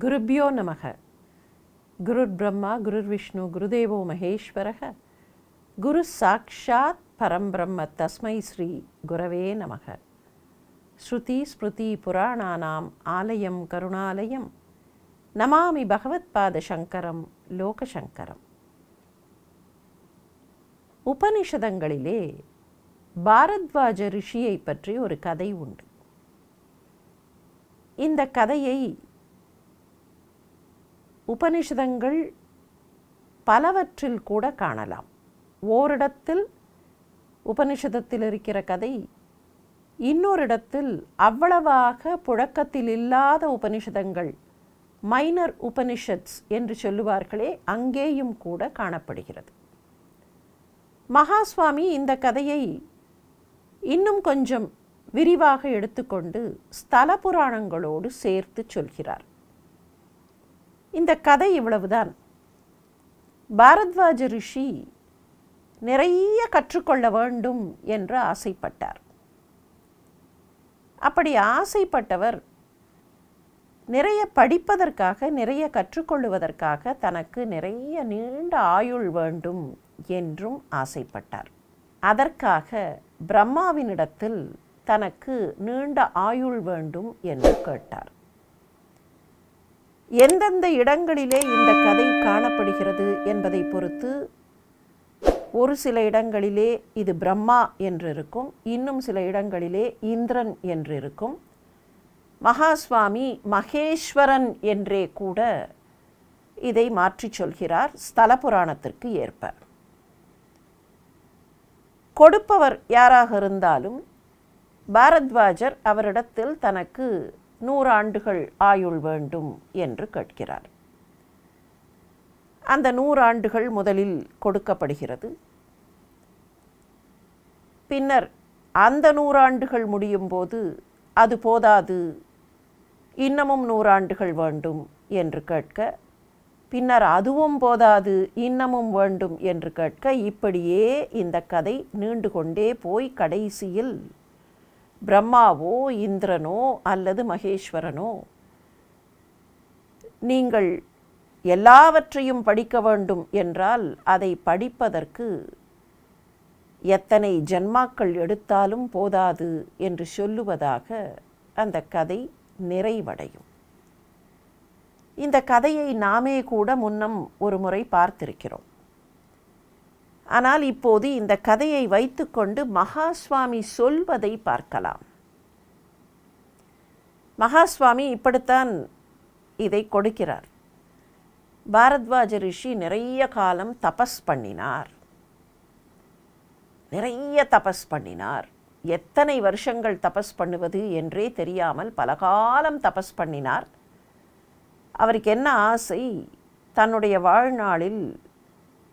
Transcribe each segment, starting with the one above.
குருபியோ நமக. குருர் பிரம்மா குருர் விஷ்ணு குருதேவோ மகேஸ்வரக. குரு சாக்ஷாத் பரம்பிரம்ம தஸ்மை ஸ்ரீ குரவே நமக. ஸ்ருதி ஸ்மிருதி புராணானாம் ஆலயம் கருணாலயம். நமாமி பகவத்பாத சங்கரம் லோகசங்கரம் உபனிஷதங்களிலே பாரத்வாஜ ரிஷியை பற்றி ஒரு கதை உண்டு. இந்த கதையை உபனிஷதங்கள் பலவற்றில் கூட காணலாம். ஓரிடத்தில் உபனிஷதத்தில் இருக்கிற கதை இன்னொரு இடத்தில் அவ்வளவாக புழக்கத்தில் இல்லாத உபனிஷதங்கள் மைனர் உபனிஷத்ஸ் என்று சொல்லுவார்களே அங்கேயும் கூட காணப்படுகிறது. மகாஸ்வாமி இந்த கதையை இன்னும் கொஞ்சம் விரிவாக எடுத்துக்கொண்டு ஸ்தல புராணங்களோடு சேர்த்து சொல்கிறார். இந்த கதை இவ்வளவுதான். பாரத்வாஜ ரிஷி நிறைய கற்றுக்கொள்ள வேண்டும் என்று ஆசைப்பட்டார். அப்படி ஆசைப்பட்டவர் நிறைய படிப்பதற்காக நிறைய கற்றுக்கொள்ளுவதற்காக தனக்கு நிறைய நீண்ட ஆயுள் வேண்டும் என்றும் ஆசைப்பட்டார். அதற்காக பிரம்மாவினிடத்தில் தனக்கு நீண்ட ஆயுள் வேண்டும் என்று கேட்டார். எந்தெந்த இடங்களிலே இந்த கதை காணப்படுகிறது என்பதை பொறுத்து ஒரு சில இடங்களிலே இது பிரம்மா என்று இருக்கும் இன்னும் சில இடங்களிலே இந்திரன் என்று இருக்கும் மகாஸ்வாமி மகேஸ்வரன் என்றே கூட இதை மாற்றிச் சொல்கிறார் ஸ்தல புராணத்திற்கு ஏற்ப. கொடுப்பவர் யாராக இருந்தாலும் பாரத்வாஜர் அவரிடத்தில் தனக்கு நூறாண்டுகள் ஆயுள் வேண்டும் என்று கேட்கிறார். அந்த நூறாண்டுகள் முதலில் கொடுக்கப்படுகிறது. பின்னர் அந்த நூறாண்டுகள் முடியும் போது அது போதாது இன்னமும் நூறாண்டுகள் வேண்டும் என்று கேட்க பின்னர் அதுவும் போதாது இன்னமும் வேண்டும் என்று கேட்க இப்படியே இந்த கதை நீண்டு கொண்டே போய் கடைசியில் பிரம்மாவோ இந்திரனோ அல்லது மகேஸ்வரனோ நீங்கள் எல்லாவற்றையும் படிக்க வேண்டும் என்றால் அதை படிப்பதற்கு எத்தனை ஜன்மாக்கள் எடுத்தாலும் போதாது என்று சொல்லுவதாக அந்த கதை நிறைவடையும். இந்த கதையை நாமே கூட முன்னம் ஒரு முறை பார்த்திருக்கிறோம். ஆனால் இப்போது இந்த கதையை வைத்துக்கொண்டு மகாஸ்வாமி சொல்வதை பார்க்கலாம். மகாஸ்வாமி இப்படித்தான் இதை கொடுக்கிறார். பாரத்வாஜ ரிஷி நிறைய காலம் தபஸ் பண்ணினார். நிறைய தபஸ் பண்ணினார். எத்தனை வருஷங்கள் தபஸ் பண்ணுவது என்றே தெரியாமல் பல காலம் தபஸ் பண்ணினார். அவருக்கு என்ன ஆசை? தன்னுடைய வாழ்நாளில்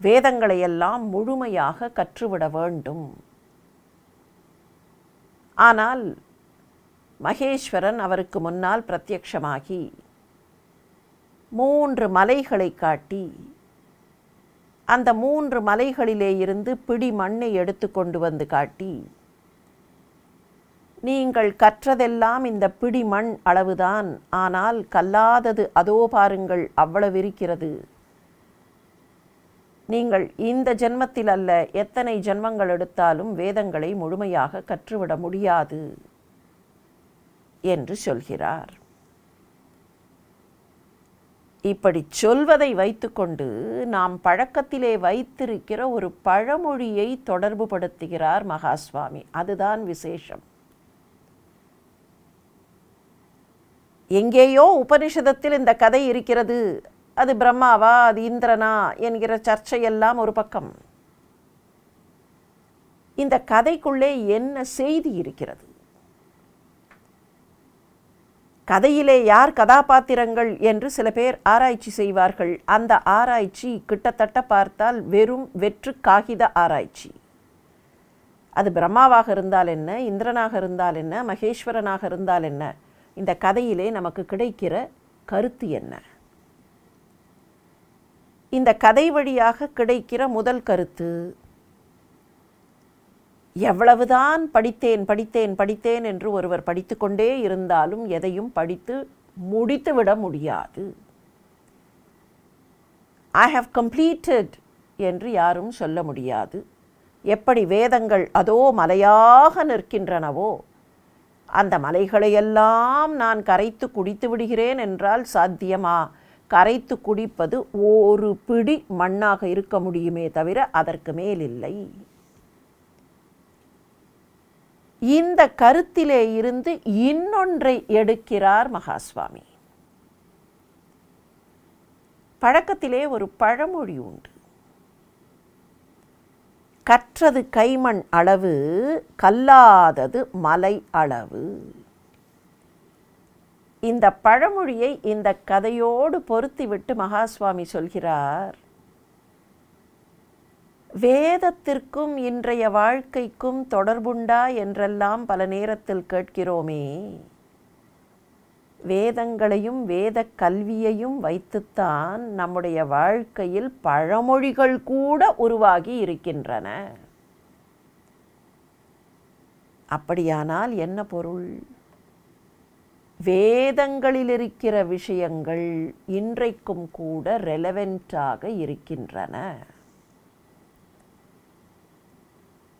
வேதங்களையெல்லாம் முழுமையாக கற்றுவிட வேண்டும். ஆனால் மகேஸ்வரன் அவருக்கு முன்னால் பிரத்யக்ஷமாகி மூன்று மலைகளை காட்டி அந்த மூன்று மலைகளிலே இருந்து பிடி மண்ணை எடுத்து கொண்டு வந்து காட்டி நீங்கள் கற்றதெல்லாம் இந்த பிடி மண் அளவுதான். ஆனால் கல்லாதது அதோ பாருங்கள் அவ்வளவு இருக்கிறது. நீங்கள் இந்த ஜென்மத்தில் அல்ல எத்தனை ஜென்மங்கள் எடுத்தாலும் வேதங்களை முழுமையாக கற்றுவிட முடியாது என்று சொல்கிறார். இப்படி சொல்வதை வைத்துக்கொண்டு நாம் பழக்கத்திலே வைத்திருக்கிற ஒரு பழமொழியை தொடர்பு படுத்துகிறார் மகாஸ்வாமி. அதுதான் விசேஷம். எங்கேயோ உபனிஷதத்தில் இந்த கதை இருக்கிறது. அது பிரம்மாவா அது இந்திரனா என்கிற சர்ச்சையெல்லாம் ஒரு பக்கம். இந்த கதைக்குள்ளே என்ன செய்தி இருக்கிறது? கதையிலே யார் கதாபாத்திரங்கள் என்று சில பேர் ஆராய்ச்சி செய்வார்கள். அந்த ஆராய்ச்சி கிட்டத்தட்ட பார்த்தால் வெறும் வெற்று காகித ஆராய்ச்சி. அது பிரம்மாவாக இருந்தால் என்ன இந்திரனாக இருந்தால் என்ன மகேஸ்வரனாக இருந்தால் என்ன? இந்த கதையிலே நமக்கு கிடைக்கிற கருத்து என்ன? இந்த கதை வழியாக கிடைக்கிற முதல் கருத்து எவ்வளவுதான் படித்தேன் படித்தேன் படித்தேன் என்று ஒருவர் படித்துக்கொண்டே இருந்தாலும் எதையும் படித்து முடித்துவிட முடியாது. ஐ ஹவ் கம்ப்ளீட்டட் என்று யாரும் சொல்ல முடியாது. எப்படி வேதங்கள் அதோ மலையாக நிற்கின்றனவோ அந்த மலைகளையெல்லாம் நான் கரைத்து குடித்து விடுகிறேன் என்றால் சாத்தியமா? கரைத்து குடிப்பது ஒரு பிடி மண்ணாக இருக்க முடியுமே தவிர அதற்கு மேல் இல்லை இந்த கருத்திலே இருந்து இன்னொன்றை எடுக்கிறார் மகாஸ்வாமி. பழக்கத்திலே ஒரு பழமொழி உண்டு. கற்றது கைமண் அளவு கல்லாதது மலை அளவு. இந்த பழமொழியை இந்த கதையோடு பொருத்திவிட்டு மகாஸ்வாமி சொல்கிறார் வேதத்திற்கும் இன்றைய வாழ்க்கைக்கும் தொடர்புண்டா என்றெல்லாம் பல நேரத்தில் கேட்கிறோமே. வேதங்களையும் வேத கல்வியையும் வைத்துத்தான் நம்முடைய வாழ்க்கையில் பழமொழிகள் கூட உருவாகி இருக்கின்றன. அப்படியானால் என்ன பொருள்? வேதங்களில் இருக்கிற விஷயங்கள் இன்றைக்கும் கூட ரெலவெண்ட்டாக இருக்கின்றன.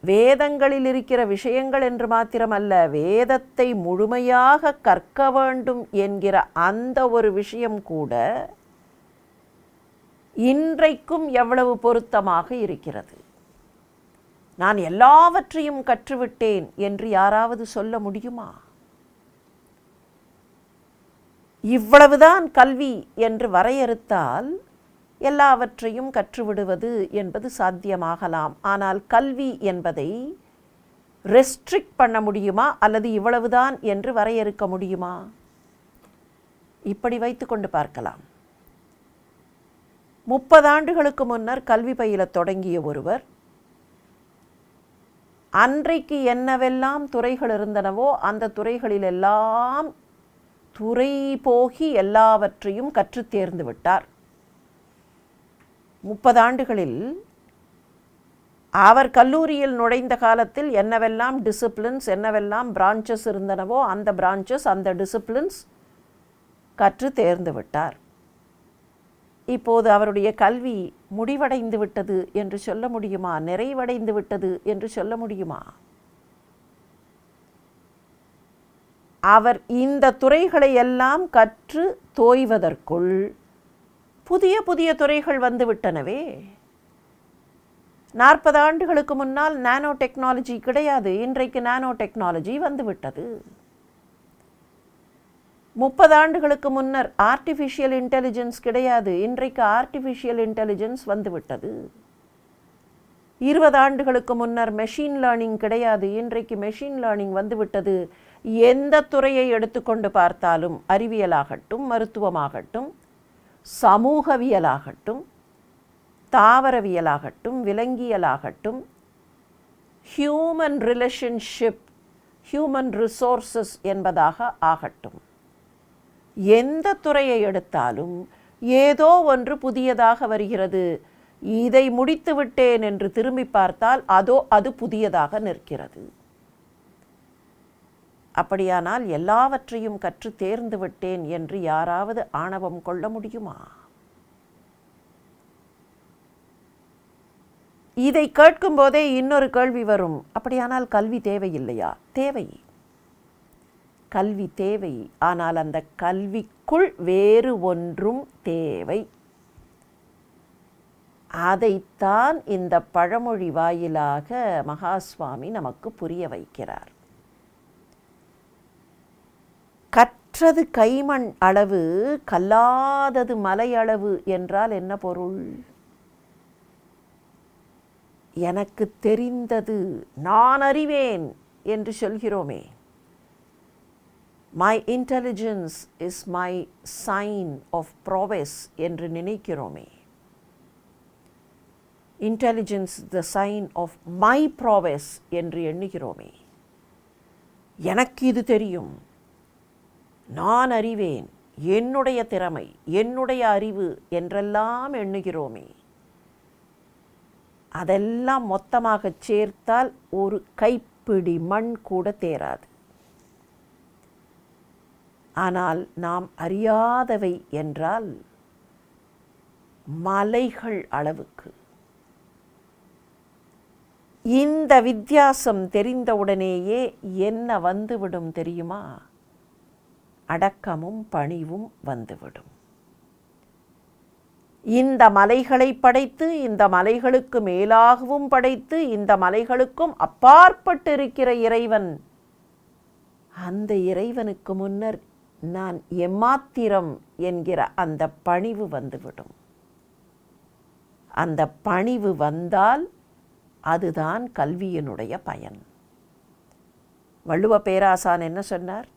வேதங்களில் இருக்கிற விஷயங்கள் என்று மாத்திரமல்ல வேதத்தை முழுமையாக கற்க வேண்டும் என்கிற அந்த ஒரு விஷயம் கூட இன்றைக்கும் எவ்வளவு பொருத்தமாக இருக்கிறது. நான் எல்லாவற்றையும் கற்றுவிட்டேன் என்று யாராவது சொல்ல முடியுமா? இவ்வளவுதான் கல்வி என்று வரையறுத்தால் எல்லாவற்றையும் கற்றுவிடுவது என்பது சாத்தியமாகலாம். ஆனால் கல்வி என்பதை ரெஸ்ட்ரிக்ட் பண்ண முடியுமா? அல்லது இவ்வளவுதான் என்று வரையறுக்க முடியுமா? இப்படி வைத்துக்கொண்டு பார்க்கலாம். முப்பது ஆண்டுகளுக்கு முன்னர் கல்வி பயில தொடங்கிய ஒருவர் அன்றைக்கு என்னவெல்லாம் துறைகள் இருந்தனவோ அந்த துறைகளிலெல்லாம் துறை போகி எல்லாவற்றையும் கற்றுத் தேர்ந்து விட்டார். முப்பது ஆண்டுகளில் அவர் கல்லூரியில் நுழைந்த காலத்தில் என்னவெல்லாம் டிசிப்ளின்ஸ் என்னவெல்லாம் பிரான்ச்சஸ் இருந்தனவோ அந்த பிரான்ச்சஸ் அந்த டிசிப்ளின்ஸ் கற்று தேர்ந்து விட்டார். இப்போது அவருடைய கல்வி முடிவடைந்து விட்டது என்று சொல்ல முடியுமா? நிறைவடைந்து விட்டது என்று சொல்ல முடியுமா? அவர் இந்த துறைகளை எல்லாம் கற்று தோய்வதற்குள் புதிய புதிய துறைகள் வந்துவிட்டனவே. நாற்பது ஆண்டுகளுக்கு முன்னால் நானோ டெக்னாலஜி கிடையாது இன்றைக்கு நானோ டெக்னாலஜி வந்துவிட்டது. முப்பது ஆண்டுகளுக்கு முன்னர் ஆர்டிஃபிஷியல் இன்டெலிஜென்ஸ் கிடையாது இன்றைக்கு ஆர்டிஃபிஷியல் இன்டெலிஜென்ஸ் வந்துவிட்டது. இருபது ஆண்டுகளுக்கு முன்னர் மெஷின் லேர்னிங் கிடையாது. இன்றைக்கு மெஷின் லேர்னிங் வந்துவிட்டது. எந்த துறையை எடுத்துக்கொண்டு பார்த்தாலும் அறிவியலாகட்டும் மருத்துவமாகட்டும் சமூகவியலாகட்டும் தாவரவியலாகட்டும் விலங்கியலாகட்டும் ஹியூமன் ரிலேஷன்ஷிப் ஹியூமன் ரிசோர்சஸ் என்பதாக ஆகட்டும். எந்த துறையை எடுத்தாலும் ஏதோ ஒன்று புதியதாக வருகிறது. இதை முடித்து விட்டேன் என்று திரும்பி பார்த்தால் அதோ அது புதியதாக நிற்கிறது. அப்படியானால் எல்லாவற்றையும் கற்று தேர்ந்து விட்டேன் என்று யாராவது ஆணவம் கொள்ள முடியுமா? இதை கேட்கும்போதே இன்னொரு கேள்வி வரும். அப்படியானால் கல்வி தேவையில்லையா? தேவை. கல்வி தேவை. ஆனால் அந்த கல்விக்குள் வேறு ஒன்றும் தேவை அதைத்தான் இந்த பழமொழி வாயிலாக மகாஸ்வாமி நமக்கு புரிய வைக்கிறார். கற்றது கைமண் அளவு கல்லாதது மலை அளவு என்றால் என்ன பொருள்? எனக்கு தெரிந்தது நான் அறிவேன் என்று சொல்கிறோமே. My intelligence is my sign of prowess என்று நினைக்கிறோமே. Intelligence the sign of my prowess என்று எண்ணுகிறோமே. எனக்கு இது தெரியும். நான் அறிவேன். என்னுடைய திறமை என்னுடைய அறிவு என்றெல்லாம் எண்ணுகிறோமே. அதெல்லாம் மொத்தமாக சேர்த்தால் ஒரு கைப்பிடி மண் கூட தேராது. ஆனால் நாம் அறியாதவை என்றால் மலைகள் அளவுக்கு. இந்த வித்தியாசம் தெரிந்தவுடனேயே என்ன வந்துவிடும் தெரியுமா? அடக்கமும் பணிவும் வந்துவிடும். இந்த மலைகளை படைத்து இந்த மலைகளுக்கு மேலாகவும் படைத்து இந்த மலைகளுக்கும் அப்பாற்பட்டு இருக்கிற இறைவன். அந்த இறைவனுக்கு முன்னர் நான் எம்மாத்திரம் என்கிற அந்த பணிவு வந்துவிடும். அந்த பணிவு வந்தால் அதுதான் கல்வியினுடைய பயன். வள்ளுவ பேராசான் என்ன சொன்னார்?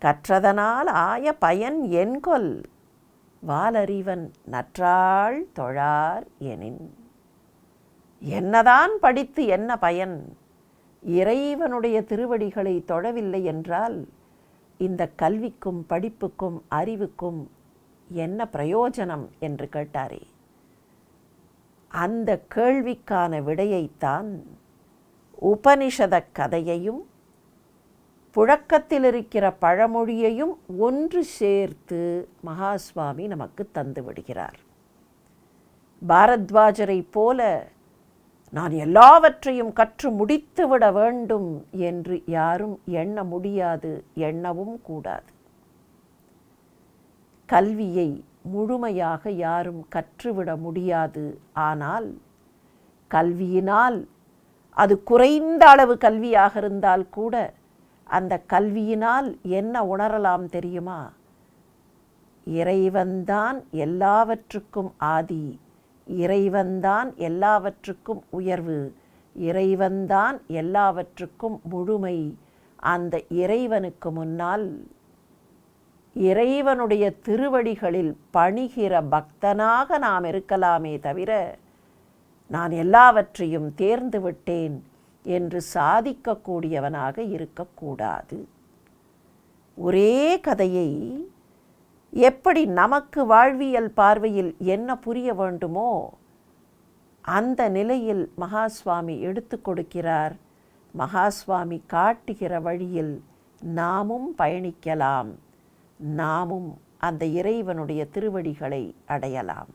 கற்றதனால் ஆய பயன் என்கொல் வாலறிவன் நற்றாள் தொழார் எனின். என்னதான் படித்து என்ன பயன்? இறைவனுடைய திருவடிகளை தொழவில்லை என்றால் இந்த கல்விக்கும் படிப்புக்கும் அறிவுக்கும் என்ன பிரயோஜனம்? என்று கேட்டாரே. அந்த கேள்விக்கான விடையைத்தான் உபனிஷத கதையையும் புழக்கத்தில் இருக்கிற பழமொழியையும் ஒன்று சேர்த்து மகாஸ்வாமி நமக்கு தந்து விடுகிறார். பாரத்வாஜரை போல நான் எல்லாவற்றையும் கற்று முடித்துவிட வேண்டும் என்று யாரும் எண்ண முடியாது எண்ணவும் கூடாது. கல்வியை முழுமையாக யாரும் கற்றுவிட முடியாது. ஆனால் கல்வியினால் அது குறைந்த அளவு கல்வியாக இருந்தால் கூட அந்த கல்வியினால் என்ன உணரலாம் தெரியுமா? இறைவன்தான் எல்லாவற்றுக்கும் ஆதி. இறைவன்தான் எல்லாவற்றுக்கும் உயர்வு. இறைவன்தான் எல்லாவற்றுக்கும் முழுமை. அந்த இறைவனுக்கு முன்னால் இறைவனுடைய திருவடிகளில் பணிகிற பக்தனாக நாம் இருக்கலாமே தவிர நான் எல்லாவற்றையும் தேர்ந்து விட்டேன் என்று சாதிக்கக்கூடியவனாக இருக்கக்கூடாது. ஒரே கதையை எப்படி நமக்கு வாழ்வியல் பார்வையில் என்ன புரிய வேண்டுமோ அந்த நிலையில் மகாஸ்வாமி எடுத்து கொடுக்கிறார். மகாஸ்வாமி காட்டுகிற வழியில் நாமும் பயணிக்கலாம். நாமும் அந்த இறைவனுடைய திருவடிகளை அடையலாம்.